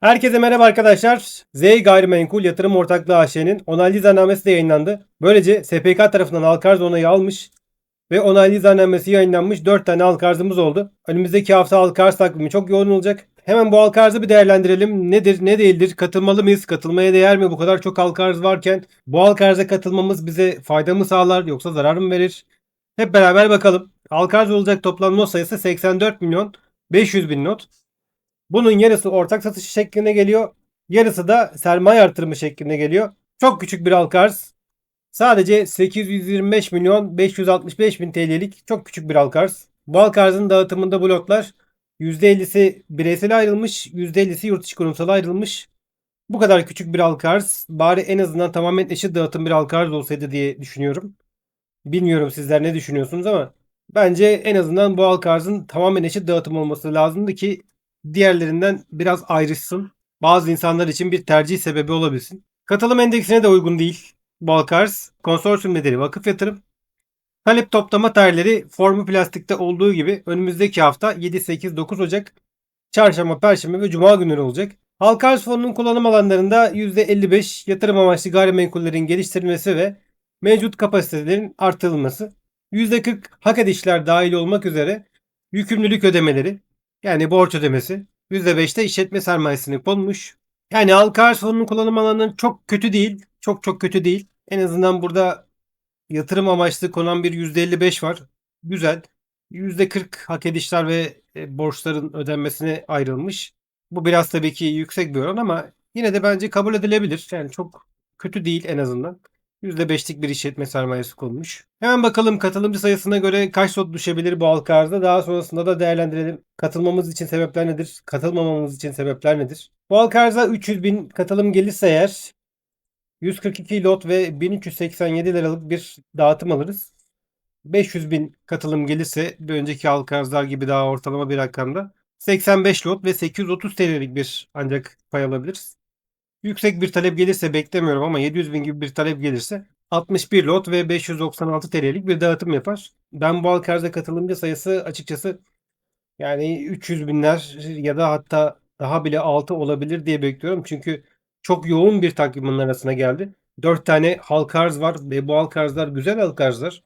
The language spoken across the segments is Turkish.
Herkese merhaba arkadaşlar. Z Gayrimenkul Yatırım Ortaklığı AŞ'nin onaylı izahnamesi de yayınlandı. Böylece SPK tarafından halka arz onayı almış ve onaylı izahnamesi yayınlanmış 4 tane halka arzımız oldu. Önümüzdeki hafta halka arz takvimi çok yoğun olacak. Hemen bu halka arzı bir değerlendirelim. Nedir, ne değildir? Katılmalı mıyız? Katılmaya değer mi? Bu kadar çok halka arz varken bu halka arza katılmamız bize fayda mı sağlar yoksa zarar mı verir? Hep beraber bakalım. Halka arz olacak toplam not sayısı 84 milyon 500 bin not. Bunun yarısı ortak satış şeklinde geliyor. Yarısı da sermaye artırımı şeklinde geliyor. Çok küçük bir halka arz. Sadece 825 milyon 565 bin TL'lik çok küçük bir halka arz. Bu halka arzın dağıtımında bu lotlar %50'si bireysel ayrılmış, %50'si yurt içi kurumsala ayrılmış. Bu kadar küçük bir halka arz bari en azından tamamen eşit dağıtım bir halka arz olsaydı diye düşünüyorum. Bilmiyorum sizler ne düşünüyorsunuz ama bence en azından bu halka arzın tamamen eşit dağıtım olması lazımdı ki diğerlerinden biraz ayrışsın. Bazı insanlar için bir tercih sebebi olabilsin. Katılım endeksine de uygun değil. Arz konsorsiyum bedeli vakıf yatırım. Talep toplama tarihleri formu plastikte olduğu gibi önümüzdeki hafta 7, 8, 9 Ocak, çarşamba, perşembe ve cuma günleri olacak. Halka arz fonunun kullanım alanlarında %55 yatırım amaçlı gayrimenkullerin geliştirilmesi ve mevcut kapasitelerin artırılması, %40 hak edişler dahil olmak üzere yükümlülük ödemeleri yani borç ödemesi, %5'te işletme sermayesini konmuş. Yani halka arz fonunun kullanım alanı çok kötü değil. Çok çok kötü değil. En azından burada yatırım amaçlı konan bir %55 var. Güzel. %40 hak edişler ve e, borçların ödenmesine ayrılmış. Bu biraz tabii ki yüksek bir oran ama yine de bence kabul edilebilir. Yani çok kötü değil en azından. %5'lik bir işletme sermayesi konmuş. Hemen bakalım katılımcı sayısına göre kaç lot düşebilir bu halka arzda. Daha sonrasında da değerlendirelim. Katılmamız için sebepler nedir? Katılmamamız için sebepler nedir? Bu halka arza 300 bin katılım gelirse eğer 142 lot ve 1387 liralık bir dağıtım alırız. 500 bin katılım gelirse bir önceki halka arzlar gibi daha ortalama bir rakamda 85 lot ve 830 TL'lik bir ancak pay alabiliriz. Yüksek bir talep gelirse beklemiyorum ama 700 bin gibi bir talep gelirse 61 lot ve 596 TL'lik bir dağıtım yapar. Ben bu halka arza katılımcı sayısı açıkçası yani 300 binler ya da hatta daha bile altı olabilir diye bekliyorum. Çünkü çok yoğun bir takvimin arasına geldi. 4 tane halka arz var ve bu halka arzlar güzel halka arzlar.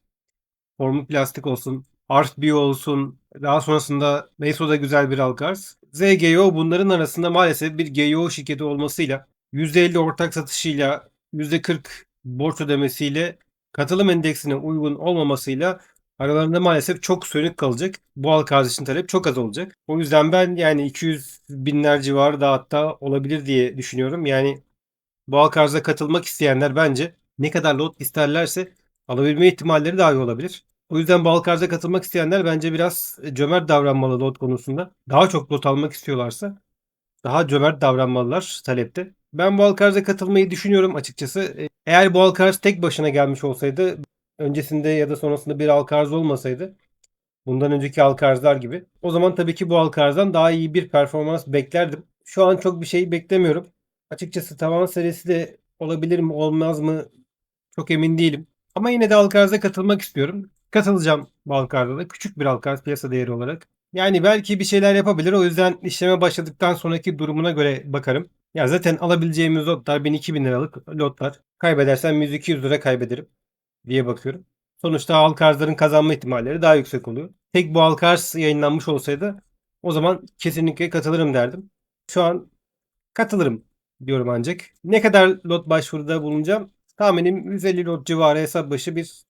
Formu plastik olsun, Art Bio olsun, daha sonrasında Meso da güzel bir halka arz. ZGO bunların arasında maalesef bir GEO şirketi olmasıyla %50 ortak satışıyla %40 borç ödemesiyle katılım endeksine uygun olmamasıyla aralarında maalesef çok sönük kalacak. Bu halka için talep çok az olacak. O yüzden ben yani 200 binler civarı da hatta olabilir diye düşünüyorum. Yani bu halka arza katılmak isteyenler bence ne kadar lot isterlerse alabilme ihtimalleri daha iyi olabilir. O yüzden bu halka arza katılmak isteyenler bence biraz cömert davranmalı lot konusunda. Daha çok lot almak istiyorlarsa daha cömert davranmalılar talepte. Ben bu halka arza katılmayı düşünüyorum açıkçası. E, Eğer bu halka arz tek başına gelmiş olsaydı öncesinde ya da sonrasında bir halka arz olmasaydı bundan önceki halka arzlar gibi o zaman tabii ki bu halka arzdan daha iyi bir performans beklerdim. Şu an çok bir şey beklemiyorum. Açıkçası tavan serisi de olabilir mi olmaz mı çok emin değilim. Ama yine de halka arza katılmak istiyorum. Katılacağım bu da. Küçük bir halka arz piyasa değeri olarak. Yani belki bir şeyler yapabilir. O yüzden işleme başladıktan sonraki durumuna göre bakarım. Ya zaten alabileceğimiz lotlar 1000-2000 liralık lotlar. Kaybedersem 100-200 lira kaybederim diye bakıyorum. Sonuçta halka arzların kazanma ihtimalleri daha yüksek oluyor. Tek bu halka arz yayınlanmış olsaydı o zaman kesinlikle katılırım derdim. Şu an katılırım diyorum ancak. Ne kadar lot başvuruda bulunacağım? Tahminim 150 lot civarı hesap başı bir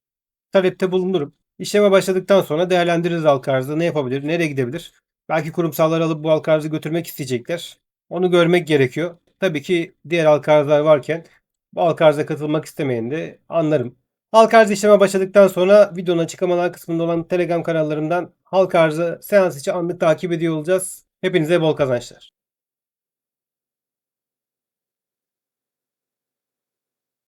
talepte bulunurum. İşleme başladıktan sonra değerlendiririz halka arzı. Ne yapabilir, nereye gidebilir? Belki kurumsallar alıp bu halka arzı götürmek isteyecekler. Onu görmek gerekiyor. Tabii ki diğer halka arzlar varken bu halka arza katılmak istemeyeni de anlarım. Halka arzı işleme başladıktan sonra videonun açıklamalar kısmında olan Telegram kanallarımdan halka arzı seans içi anlık takip ediyor olacağız. Hepinize bol kazançlar.